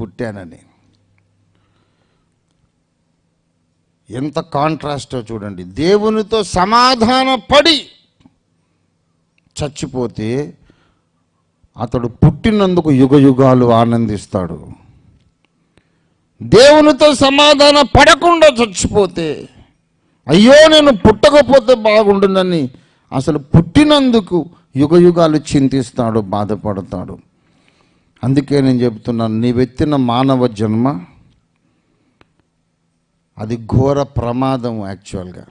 పుట్టానని. ఎంత కాంట్రాస్టో చూడండి. దేవునితో సమాధాన పడి చచ్చిపోతే అతడు పుట్టినందుకు యుగ యుగాలు ఆనందిస్తాడు. దేవునితో సమాధాన పడకుండా చచ్చిపోతే అయ్యో నేను పుట్టకపోతే బాగుండునని అసలు పుట్టినందుకు యుగ యుగాలు చింతిస్తాడు బాధపడతాడు. అందుకే నేను చెప్తున్నాను నీవెత్తిన మానవ జన్మ అది ఘోర ప్రమాదం యాక్చువల్గా.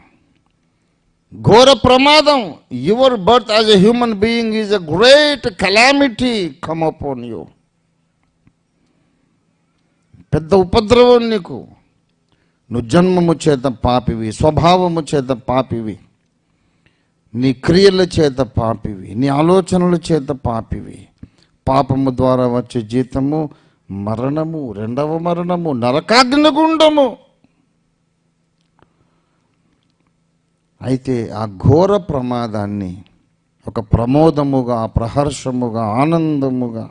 ఘోర ప్రమాదం your birth as a human being is a great calamity come upon you పెద్ద ఉపద్రవం నీకు. నువ్వు జన్మము చేత పాపివి స్వభావము చేత పాపివి. నీ క్రియల చేత పాపివి నీ ఆలోచనల చేత పాపివి. పాపము ద్వారా వచ్చే జీతము మరణము రెండవ మరణము నరకాగ్ని గుండము. అయితే ఆ ఘోర ప్రమాదాన్ని ఒక ప్రమోదముగా ప్రహర్షముగా ఆనందముగా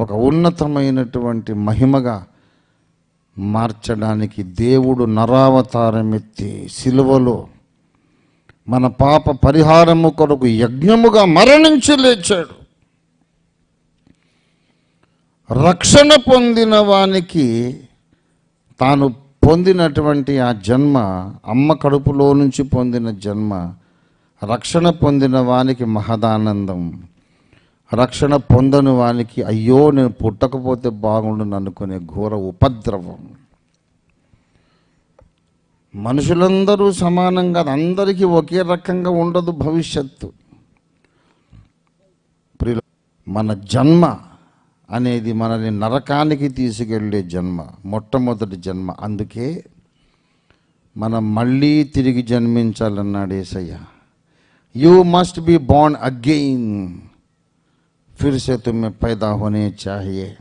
ఒక ఉన్నతమైనటువంటి మహిమగా మార్చడానికి దేవుడు నరావతారమెత్తి సిలువలో మన పాప పరిహారము కొరకు యజ్ఞముగా మరణించి లేచాడు. రక్షణ పొందిన వానికి తాను పొందినటువంటి ఆ జన్మ అమ్మ కడుపులో నుంచి పొందిన జన్మ రక్షణ పొందిన వానికి మహదానందం. రక్షణ పొందని వానికి అయ్యో నేను పుట్టకపోతే బాగుండును అనుకునే ఘోర ఉపద్రవం. మనుషులందరూ సమానంగా అందరికీ ఒకే రకంగా ఉండదు భవిష్యత్తు. ప్రియుల- మన జన్మ అనేది మనల్ని నరకానికి తీసుకెళ్ళే జన్మ మొట్టమొదటి జన్మ. అందుకే మనం మళ్ళీ తిరిగి జన్మించాలన్నాడు ఏసయ్య. యూ మస్ట్ బి బాండ్ అగెయిన్ ఫిర్సే తుమ్మె పైదా హోనే చాహియే.